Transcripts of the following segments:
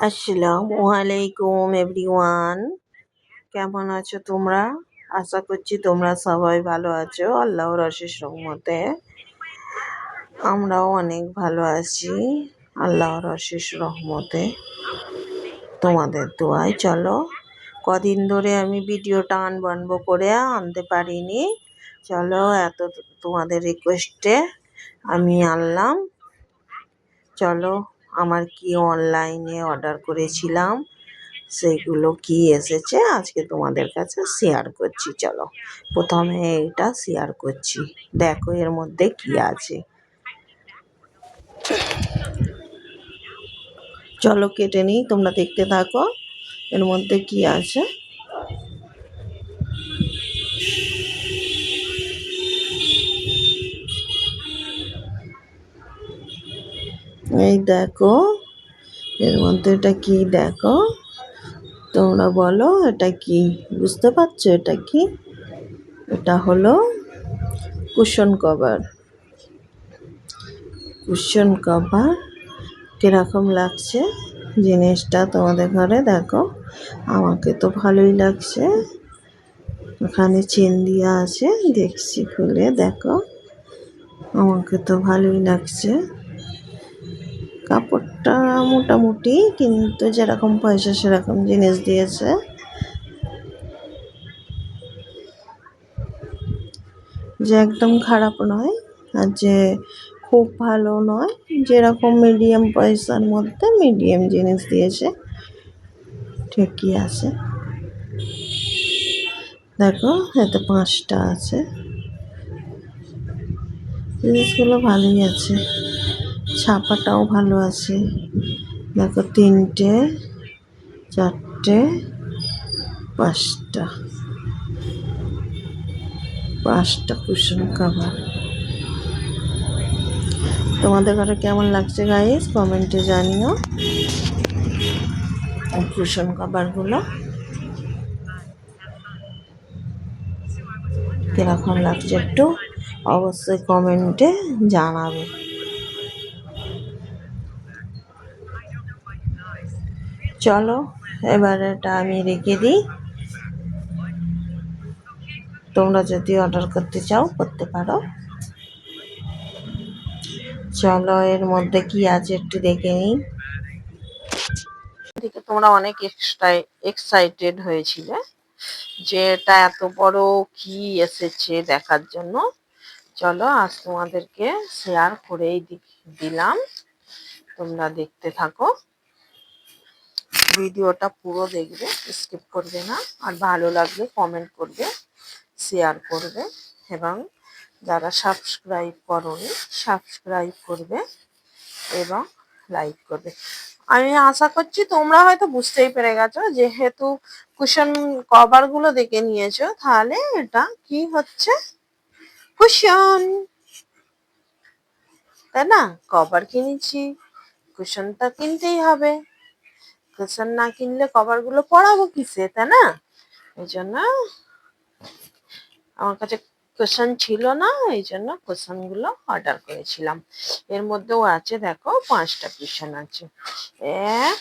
আসসালামু আলাইকুম এভরিওয়ান। কেমন আছো তোমরা? আশা করছি তোমরা সবাই ভালো আছো, আল্লাহর অশেষ রহমতে। আমরাও অনেক ভালো আছি, আল্লাহর অশেষ রহমতে। তোমাদের দোয়ায় চলো। কদিন ধরে আমি ভিডিওটা আনবানবো করে আনতে পারিনি। চলো, এত তোমাদের রিকোয়েস্টে আমি আনলাম। চলো আমার কি অনলাইনে অর্ডার করেছিলাম, সেগুলো কি এসেছে আজকে তোমাদের কাছে শেয়ার করছি, চলো। প্রথমে এটা শেয়ার করছি। দেখো এর মধ্যে কি আছে। চলো কেটে নিই, তোমরা দেখতে থাকো। এর মধ্যে কি আছে? এই দেখো, এর মধ্যে এটা কি দেখো? তোমরা বলো, এটা কি? বুঝতে পারছ এটা কি? এটা হলো কুশন কভার। কুশন কভার কীরকম লাগছে জিনিসটা তোমাদের ঘরে? দেখো, আমাকে তো ভালোই লাগছে। ওখানে চেন দিয়া আছে, দেখছি খুলে, দেখো। আমাকে তো ভালোই লাগছে। কাপড়টা মোটামুটি, কিন্তু যেরকম পয়সা সেরকম জিনিস দিয়েছে। যে একদম খারাপ নয়, আর যে খুব ভালো নয়, যেরকম মিডিয়াম পয়সার মধ্যে মিডিয়াম জিনিস দিয়েছে, ঠিকই আছে। দেখো, এতে পাঁচটা আছে। জিনিসগুলো ভালোই আছে। ছাপাটাও ভালো আছে। দেখো তিনটে, চারটে, পাঁচটা। পাঁচটা কুশন কাভার তোমাদের ঘরে কেমন লাগছে গাইস কমেন্টে জানিও। কুশন কাভারগুলো কীরকম লাগছে একটু অবশ্যই কমেন্টে জানাবে। চলো, এবার এটা আমি রেখে দিই। তোমরা যদি অর্ডার করতে চাও, করতে পারো। চলো, এর মধ্যে কি আছে একটু দেখে নিই। দেখে তোমরা অনেক এক্সাইটেড হয়েছিলে যে এটা এত বড় কি এসেছে দেখার জন্য। চলো, আজ তোমাদেরকে শেয়ার করেই দিলাম। তোমরা দেখতে থাকো। ভিডিওটা পুরো দেখবে স্কিপ করবে না। আর ভালো লাগলে কমেন্ট করবে শেয়ার করবে এবং যারা সাবস্ক্রাইব করনি সাবস্ক্রাইব করবে এবং লাইক করবে। আমি আশা করছি তোমরা হয়তো বুঝতেই পেরে গেছো, যেহেতু কুশন কভারগুলো দেখে নিয়েছো, তাহলে এটা কি হচ্ছে? কুশন তাই না? কভার কিনেছি কুশনটা কিনতেই হবে। কুশন না কিনলে কভারগুলো পড়াবো কিসে, তাই না? এই জন্য আমার কাছে কুশন ছিল না, এই জন্যগুলো অর্ডার করেছিলাম। এর মধ্যেও আছে, দেখো, পাঁচটা কুশন আছে। এক,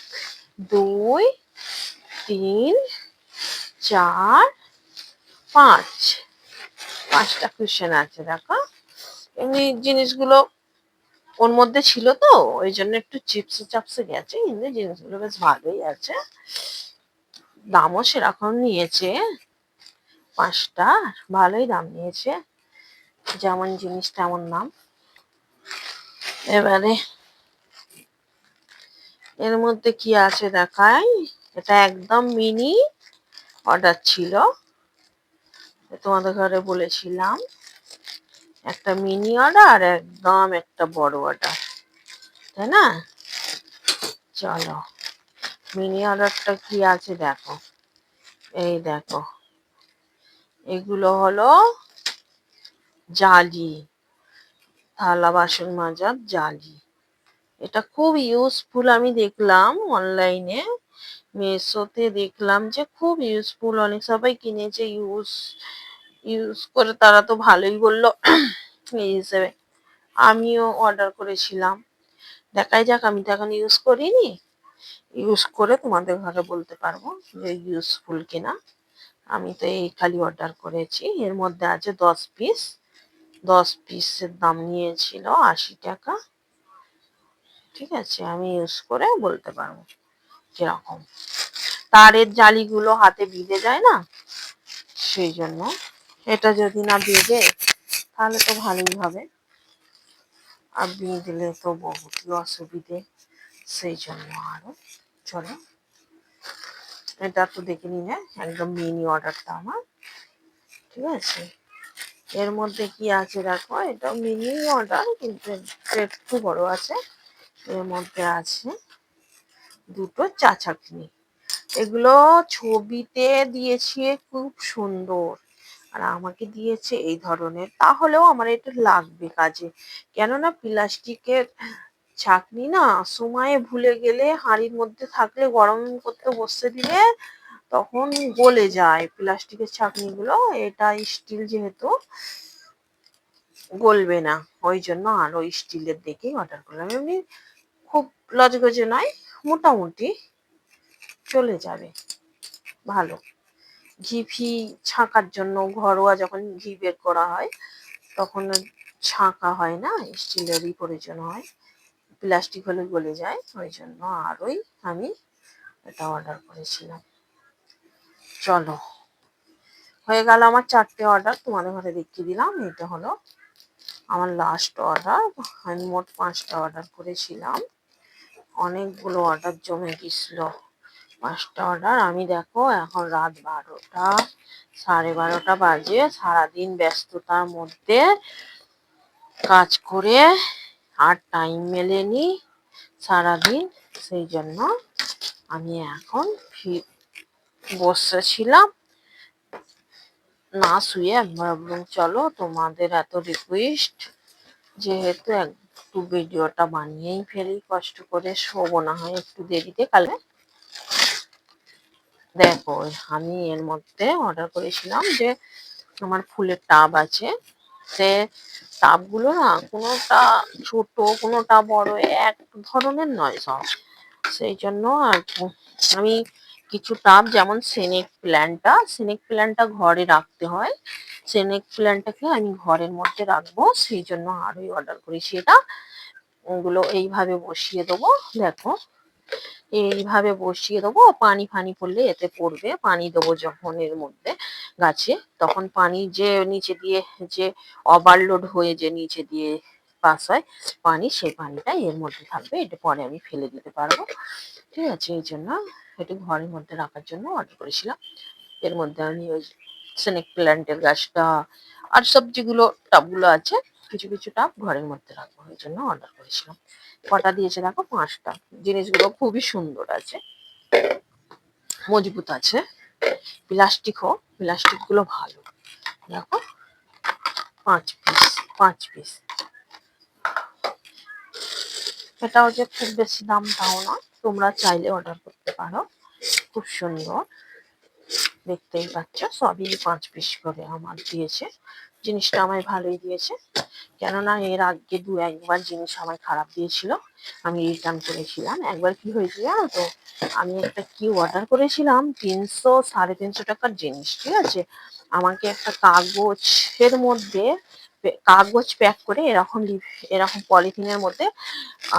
দুই, তিন, চার, পাঁচ। পাঁচটা কুশন আছে, দেখো। এমনি জিনিসগুলো ওর মধ্যে ছিল তো, ওই জন্য একটু চিপসে চাপসে গেছে, কিন্তু জিনিসগুলো বেশ ভালোই আছে। দামও সেরকম নিয়েছে, পাঁচটা, ভালোই দাম নিয়েছে, যেমন জিনিস তেমন নাম এবারে এর মধ্যে কি আছে দেখাই? এটা একদম মিনি অর্ডার ছিল, তোমাদের ঘরে বলেছিলাম। একটা মিনি অর্ডার একদম একটা বড় অর্ডার তাই না? চলো মিনি অর্ডারটা কি আছে দেখো। এই দেখো, এগুলো হলো জালি, থালা বাসন মাজার জালি। এটা খুব ইউজফুল আমি দেখলাম অনলাইনে মেসোতে দেখলাম যে খুব ইউজফুল অনেক সবাই কিনেছে ইউজ ইউজ করে তারা তো ভালোই বলল এই হিসেবে। আমিও অর্ডার করেছিলাম। দেখাই যাক, আমি তো এখন ইউজ করিনি। ইউজ করে তোমাদের ঘরে বলতে পারব যে ইউজফুল কিনা। আমি তো এই খালি অর্ডার করেছি। এর মধ্যে আছে দশ পিস দশ পিসের দাম নিয়েছিল আশি টাকা। ঠিক আছে, আমি ইউজ করে বলতে পারব কীরকম। তারের জালিগুলো হাতে ভিজে যায় না? সেই জন্য এটা যদি না ভিজে তাহলে তো ভালোই হবে। আর ভিজলে তো বহুতই অসুবিধে সেই জন্য আরও চলো। এটা তো দেখে নিলে একদম মিনি অর্ডারটা আমার। ঠিক আছে? এর মধ্যে কি আছে দেখো? এটা মিনি অর্ডার কিন্তু একটু বড় আছে। এর মধ্যে আছে দুটো চা চাটনি এগুলো ছবিতে দিয়েছে খুব সুন্দর। আর আমাকে দিয়েছে এই ধরনের, তাহলেও আমার এটা লাগবে কাজে। কেননা প্লাস্টিকের ছাকনি না সময়ে ভুলে গেলে, হাঁড়ির মধ্যে থাকলে, গরম করতে বসতে দিলে তখন গলে যায় প্লাস্টিকের ছাকনিগুলো। এটা স্টিল যেহেতু গলবে না, ওই জন্য আরও স্টিলের দেখেই অর্ডার করলাম। এমনি খুব লজগজে নয়, মোটামুটি চলে যাবে। ভালো। ঘি ছাঁকার জন্য ঘরোয়া যখন ঘি বের করা হয়, তখন ছাঁকা হয় না, স্টিলেরই প্রয়োজন হয়। প্লাস্টিক হলে গলে যায়, ওই জন্য আরোই আমি এটা অর্ডার করেছিলাম। চলো, হয়ে গেল আমার চারটে অর্ডার তোমাদের ঘরে দেখিয়ে দিলাম, এটা হলো আমার লাস্ট অর্ডার আমি মোট পাঁচটা অর্ডার করেছিলাম। অনেকগুলো অর্ডার জমে গেছিল। পাঁচটা অর্ডার আমি দেখো এখন রাত বারোটা, সাড়ে বারোটা বাজে, সারাদিন ব্যস্ততার মধ্যে কাজ করে আর টাইম মেলেনি সারাদিন, সেই জন্য আমি এখন বসেছিলাম না শুয়ে ভাবলাম, চলো তোমাদের এত রিকোয়েস্ট যেহেতু একটু ভিডিওটা বানিয়েই ফেলি, কষ্ট করে শোবো না হয় একটু দেরিতে কালে দেখো, আমি এর মধ্যে অর্ডার করেছিলাম যে আমার ফুলের টাব আছে। সে টাবগুলো না কোনোটা ছোট, কোনোটা বড়, এক ধরনের নয় সব। সেই জন্য আর আমি কিছু টাব যেমন সেনেক প্ল্যান্টটা সেনেক প্ল্যান্টটা ঘরে রাখতে হয়। সেনেক প্ল্যান্টটাকে আমি ঘরের মধ্যে রাখব, সেই জন্য আরোই অর্ডার করেছি এটা। ওগুলো এইভাবে বসিয়ে দেবো, দেখো। এইভাবে বসিয়ে দেবো। পানি ফানি পড়লে এতে পড়বে। পানি দেবো যখন এর মধ্যে গাছে। তখন পানি যে নিচে দিয়ে যে ওভারলোড হয়ে যে নিচে দিয়ে পাস হয়, পানি সেই পানিটা এর মধ্যে থাকবে। এটা পরে আমি ফেলে দিতে পারব। ঠিক আছে, এই জন্য এটি ঘরের মধ্যে রাখার জন্য অর্ডার করেছিলাম। এর মধ্যে আমি ওই স্নেক প্ল্যান্টের গাছটা আর সবজিগুলো টাবগুলো আছে। কিছু কিছু টাব ঘরের মধ্যে রাখব। ওই জন্য অর্ডার করেছিলাম। কটা দিয়েছে দেখো? পাঁচটা। জিনিসগুলো খুবই সুন্দর আছে। মজবুত আছে। প্লাস্টিকও প্লাস্টিকগুলো ভালো। দেখো? পাঁচ পিস পাঁচ পিস এটাও যে খুব বেশি দাম তাও না তোমরা চাইলে অর্ডার করতে পারো। খুব সুন্দর। দেখতেই পাচ্ছ? সবই পাঁচ পিস করে আমার দিয়েছে। জিনিসটা আমায় ভালোই দিয়েছে। কেননা এর আগে দু একবার জিনিস আমায় খারাপ দিয়েছিল। আমি রিটার্ন করেছিলাম। একবার কি হয়েছিল জানো তো? আমি একটা কি অর্ডার করেছিলাম তিনশো সাড়ে তিনশো টাকার জিনিস, ঠিক আছে? আমাকে একটা কাগজের মধ্যে কাগজ প্যাক করে এরকম এরকম পলিথিনের মধ্যে,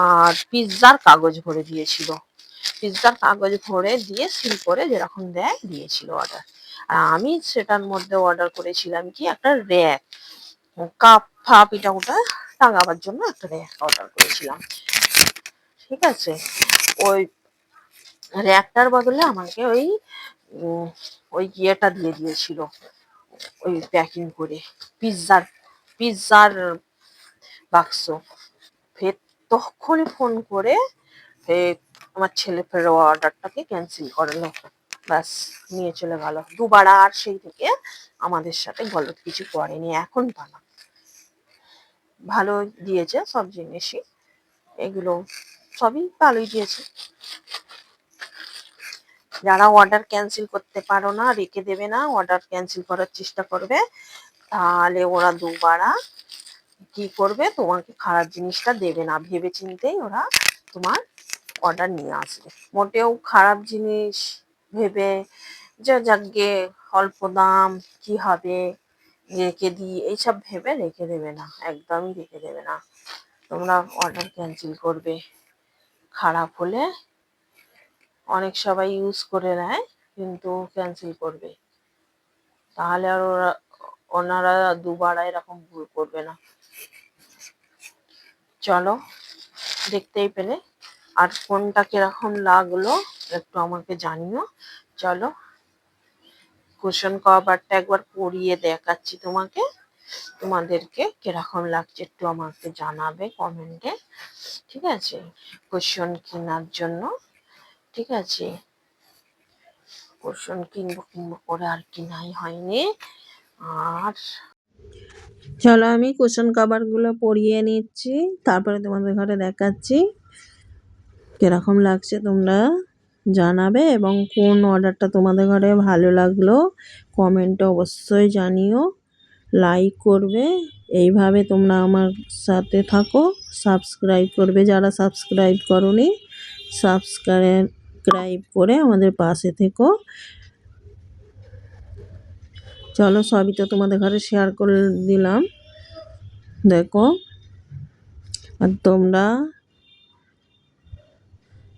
আর পিৎজার কাগজ ভরে দিয়েছিল। পিৎজার কাগজ ভরে দিয়ে সিল করে যেরকম দেয় দিয়েছিল অর্ডার আর আমি সেটার মধ্যে অর্ডার করেছিলাম কি একটা র্যাক কাপ ফাপ এটা ওটা টাঙাবার জন্য একটা র্যাক অর্ডার করেছিলাম। ঠিক আছে? ওই র্যাকটার বদলে আমাকে ওই ওই ইয়েটা দিয়ে দিয়েছিল। ওই প্যাকিং করে। পিৎজার পিৎজার বাক্স ফের তখনই ফোন করে আমার ছেলে ফের অর্ডারটাকে ক্যান্সেল করল ব্যাস, নিয়ে চলে গেল। দুবার আর সেই থেকে আমাদের সাথে গলত কিছু করেনি, এখন পানা ভালো দিয়েছে সব জিনিসই, এগুলো সবই ভালোই দিয়েছে। যারা অর্ডার ক্যান্সেল করতে পারো না, রেখে দেবে না অর্ডার ক্যান্সেল করার চেষ্টা করবে, তাহলে ওরা দুবারা কি করবে, তোমাকে খারাপ জিনিসটা দেবে না। ভেবে চিন্তেই ওরা তোমার অর্ডার নিয়ে আসবে। মোটেও খারাপ জিনিস ভেবে যে যাকে অল্প দাম, কি হবে? রেখে দিই। এইসব ভেবে রেখে দেবে না, একদমই রেখে দেবে না। তোমরা অর্ডার ক্যান্সেল করবে। খারাপ হলে অনেক সবাই ইউজ করে নেয়, কিন্তু ক্যান্সেল করবে। তাহলে আর ওরা, ওনারা দুবার এরকম ভুল করবে না। চলো, দেখতেই পেলে। আর কোনটা কীরকম লাগল একটু আমাকে জানিও। চলো কুশন কভারটা একবার পরিয়ে দেখাচ্ছি তোমাকে। তোমাদেরকে কীরকম লাগছে একটু আমাকে জানাবে কমেন্টে ঠিক আছে? কুশন কেনার জন্য। ঠিক আছে? কুশন কিনবো কিনবো করে আর কিনাই হয়নি। আর চলো আমি কুশন কভারগুলো পরিয়ে নিচ্ছি, তারপরে তোমাদের ঘরে দেখাচ্ছি। কীরকম লাগছে তোমরা জানাবে এবং কোন অর্ডারটা তোমাদের ঘরে ভালো লাগল কমেন্টে অবশ্যই জানিও, লাইক করবে, এইভাবে তোমরা আমার সাথে থাকো, সাবস্ক্রাইব করবে যারা সাবস্ক্রাইব করনি, সাবস্ক্রাইব করে আমাদের পাশে থেকো। চলো সবই তো তোমাদের ঘরে শেয়ার করে দিলাম, দেখো, আর তোমরা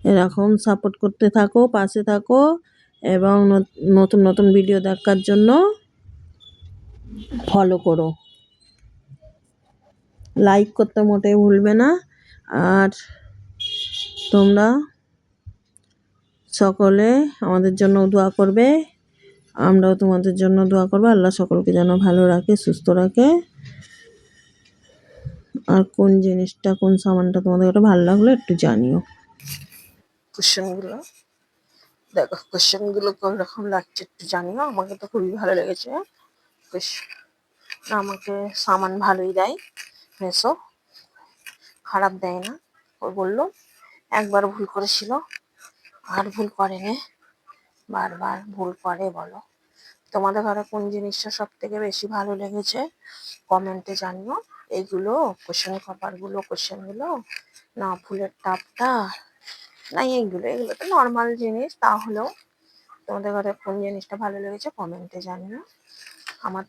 এরকম সাপোর্ট করতে থাকো, পাশে থাকো এবং নতুন নতুন ভিডিও দেখার জন্য ফলো করো। লাইক করতে মোটেই ভুলবে না। আর তোমরা সকলে আমাদের জন্য দোয়া করবে। আমরাও তোমাদের জন্য দোয়া করব। আল্লাহ সকলকে যেন ভালো রাখে, সুস্থ রাখে। আর কোন জিনিসটা, কোন সামানটা তোমাদের কাছে ভালো লাগল একটু জানিও। কুশনগুলো দেখো কুশনগুলো কোন রকম লাগছে একটু জানিও, আমাকে তো খুবই ভালো লেগেছে। আমাকে সামান ভালোই দেয়, মেসো। খারাপ দেয় না, ও বলল, একবার ভুল করেছিল, আর ভুল করেনি, বারবার ভুল করে বলো। তোমাদের ঘরে কোন জিনিসটা সব থেকে বেশি ভালো লেগেছে? কমেন্টে জানিও। এইগুলো কোশ্চেন কভারগুলো কোশ্চেনগুলো না ফুলের টাপটা না, এইগুলো এগুলো তো নর্মাল জিনিস, তাহলেও তোমাদের ঘরে কোন জিনিসটা ভালো লেগেছে কমেন্টে জানিও। আমার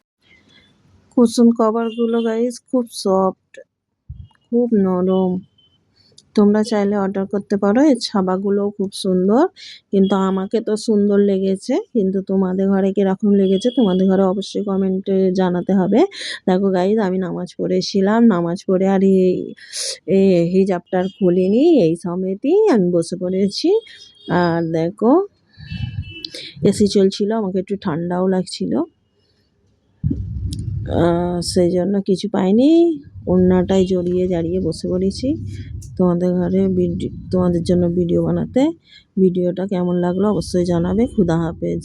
কুসুম কভারগুলো গাইজ খুব সফট খুব নরম। তোমরা চাইলে অর্ডার করতে পারো। এই ছাপাগুলোও খুব সুন্দর। কিন্তু আমাকে তো সুন্দর লেগেছে। কিন্তু তোমাদের ঘরে কীরকম লেগেছে তোমাদের ঘরে অবশ্যই কমেন্টে জানাতে হবে। দেখো গাইজ আমি নামাজ পড়েছিলাম। নামাজ পড়ে আর এই এই হিজাবটা আর খুলিনি। এই সমেতই আমি বসে পড়েছি। আর দেখো এসি চলছিল, আমাকে একটু ঠান্ডাও লাগছিল। সেই জন্য কিছু পাইনি। ওড়নাটাই জড়িয়ে জারিয়ে বসে পড়েছি। তোমাদের ঘরে ভিডিও তোমাদের জন্য ভিডিও বানাতে। ভিডিওটা কেমন লাগল অবশ্যই জানাবে। খুদা হাফেজ।